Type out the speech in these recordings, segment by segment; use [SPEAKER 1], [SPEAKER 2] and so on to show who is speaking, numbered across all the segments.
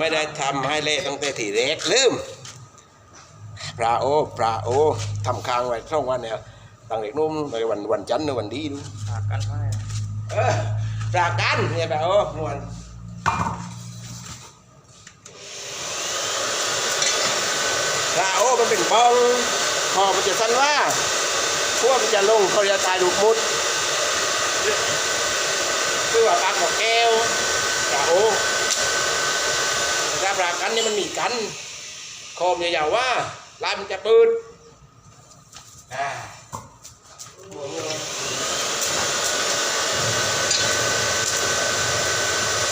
[SPEAKER 1] ไม่ได้ทำให้เละตั้งแต่ทีแรกลืมปลาโอปลาโอทำค้างไว้ช่องวันเนี่ยตั้งเด็กนุ่มในวันวันจันทร์หรือวันดีดู
[SPEAKER 2] หากันไม่
[SPEAKER 1] เออปลากันเนี่ยปลาโอมวนปลาโอมันเป็นบ้องคอมันจะสั้นว่าพวกมันจะลงเขาจะตายลูกมุดคือว่าปลาของแก้วปลาโอ แต่ปลากันนี่มันมีกันคอมนยาวๆว่าลายมันจะปืดอ่าหมุนเลย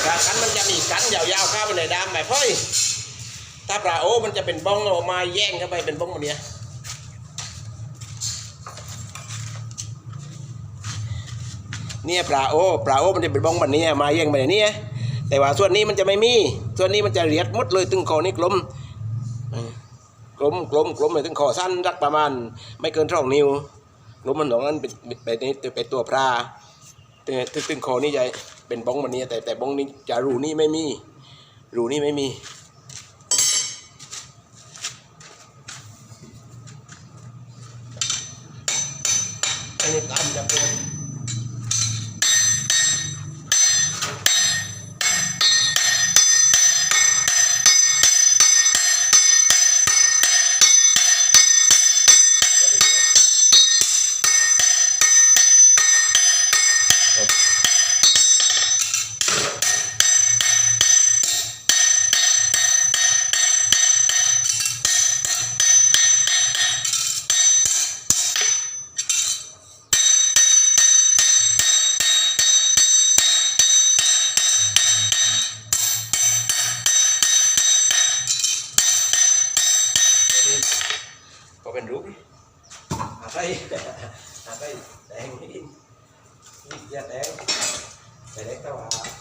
[SPEAKER 1] ปลากันมันจะมีกันยาวๆเข้าไปในดามแบบเฮ้ยถ้าปลาโอ้มันจะเป็นบ้องออกมาแย่งเข้าไปเป็นบ้องแบบเนี้ยเนี่ยปลาโอปลาโอมันจะเป็นบ้องแบบนี้มาแย่งไปในนี้ แต่ว่าส่วนนี้มันจะไม่มี ส่วนนี้มันจะเรียดมดเลยตึงคอนี่กลมกลมกลมกลมเลยตึงคอสั้นรักประมาณ ไม่เกินสองนิ้วกลมมันสองนั้นเป็นเป็นเป็นเป็นตัวปลาแต่ตึงคอนี่จะเป็นบ้องมันนี้แต่แต่บ้องนี้จะรูนี่ไม่มี รูนี่ไม่มี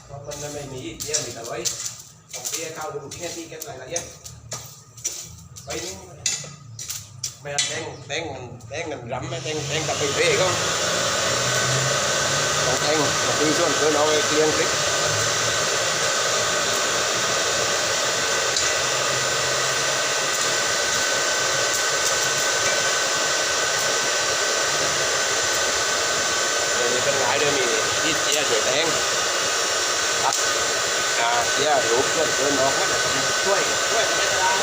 [SPEAKER 1] แต่ว่าเพราะมันไม่มีเยอะมีแต่ไว้ของเตี้ยเข้าดูแค่ที่เก็บรายละเอียดไปนี่ไม่เอาแดงแดงมันแดงมันรำไม่แดงแดงกับไปเร่ก็ต้องแดงกับปีส่วนเกินเอาไปเกลียงคลิป เดี๋ยวนี้เป็นหลายเดือนมีที่เจียเฉยแดง ครับอ่าเจียรูปเพื่อนเดินออกมาช่วยช่วยไม่ได้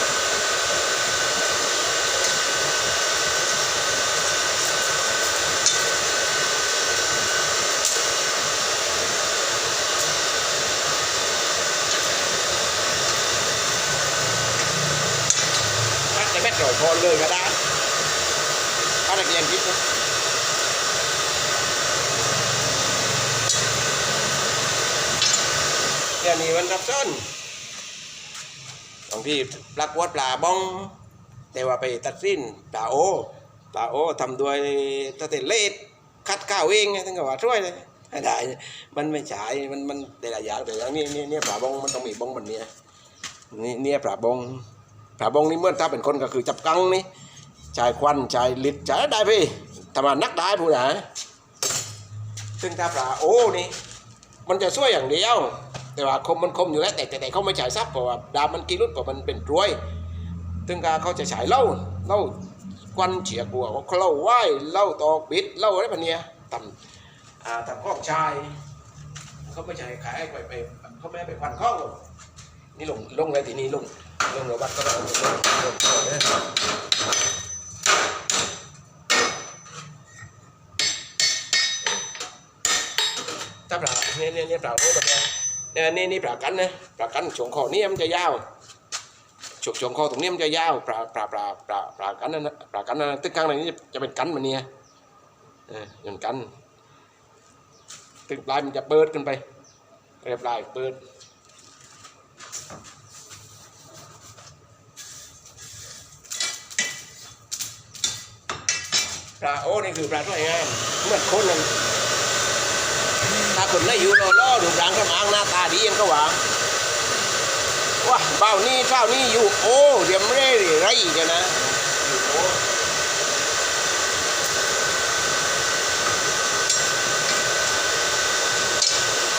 [SPEAKER 1] ถ้าจะแม่ต่อยพอเลยก็ได้ถ้าตะเกียงคิดนะ เนี่ยมีวันรับต้นบางที่ปลากวดปลาบ้อง แต่ว่าไปตัดสิ้นปลาโอปลาโอทำด้วยตะเตเลดคัดข้าวเองไงทั้งกับว่าช่วยเลยได้มันไม่ใช่มันมันแต่ละอย่างแต่อย่างนี้นี่เนี่ยปลาบ้องมันต้องมีบ้องมันเนี่ยนี่เนี่ยปลาบ้องปลาบ้องนี่เมื่อถ้าเป็นคนก็คือจับกังนี่ชายควันชายลิดชายได้พี่ทำมานักได้ผู้ใดซึ่งถ้าปลาโอนี่มันจะช่วยอย่างเดียว แต่ว่าคมมันคมอยู่แล้วแต่แต่เขาไม่ฉายซับเพราะว่าดามมันกินรุดเพราะมันเป็นรวยถึงกาเขาจะฉายเล้าเล้าควันเฉียกบัวเขาเล้าไหว้เล้าตอกบิดเล้าอะไรแบบเนี้ยทำอ่าทำข้องชายเขาไม่ใช่ขายไปไปเขาไม่ไปควันข้องหรอกนี่ลงลงเลยทีนี้ลงลงระวัดก็ได้ลงลงลงลงเนี่ยถ้าปลาเนี่ยเนี่ยเนี่ยปลาโอ้แบบนี้ เนี่ยนี่นี่ปลากันนะปลากันช่วงคอนี่มันจะยาวช่วงช่วงคอตรงนี้มันจะยาวปลาปลาปลาปลาปลากันนั่นนะปลากันนั่นนะตึกข้างในนี้จะเป็นกันมันเนี่ยเออเป็นกันตึกปลายมันจะเปิดขึ้นไปเรียบปลายเปิดปลาโอ้นี่คือปลาสวยงามเมื่อคนนั่น ถ้าคนได้อยู่รอล่อดูรังกระมังหน้าตาดีเองก็หว่าว้าเบ้านี่เช้านี่อยู่โอ้เดี๋ยวไม่ได้ไรอีกันนะอยู่โอ้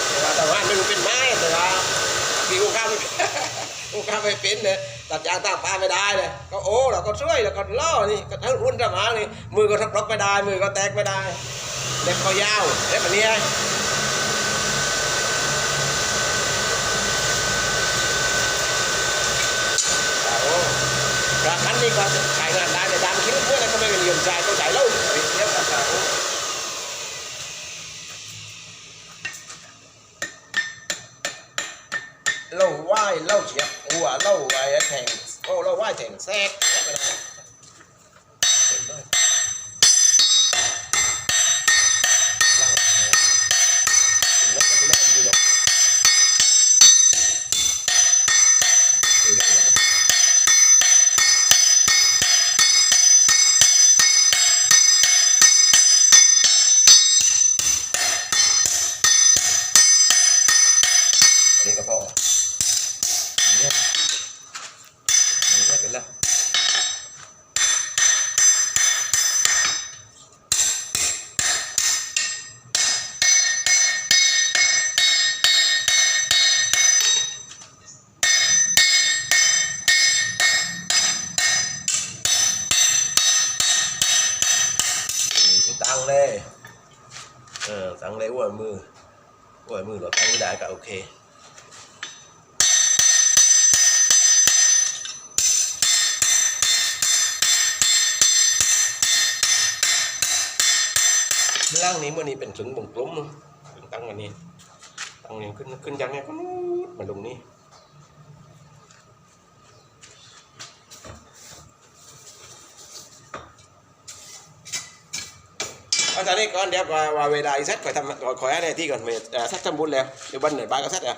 [SPEAKER 1] แต่ว่าแต่ว่าไม่รู้เป็นไม้แต่ว่าพี่กูข้ามกูกล้าไปเป็นเลยตัดยางตามป้าไม่ได้เลยก็โอ้เราก็ช่วยเราก็ล่อนี่ก็ทั้งรุ่นทั้งหมานี่มือก็ทับล็อกไม่ได้มือก็แตกไม่ได้เล็บก็ยาวเล็บแบบนี้โอ้ กระคันนี่ก็ใช้งานได้แต่ดานคิ้วเพื่อนก็ไม่เป็นเหลี่ยมใจก็ใช้เล่าเทียบกับเขาเล่าไหว้เล่าเฉียบหัวเล่าไอ้แทงโอ้เล่าไหว้แทงแทรก เค ล่างนี้เมื่อนี้เป็นถึงบ่งกลมถึงตั้งวันนี้ตั้งนี้ขึ้นขึ้นยังไงก็นู้นมาลงนี่ เอาตอนนี้ก่อนเดี๋ยวว่าเวลาอีสักคอยทำคอยอะไรที่ก่อนเวลาสักทำบุญแล้วเดี๋ยววันไหนบ้านก็สักอะ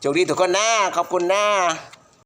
[SPEAKER 1] โชคดีทุกคนนะขอบคุณนะ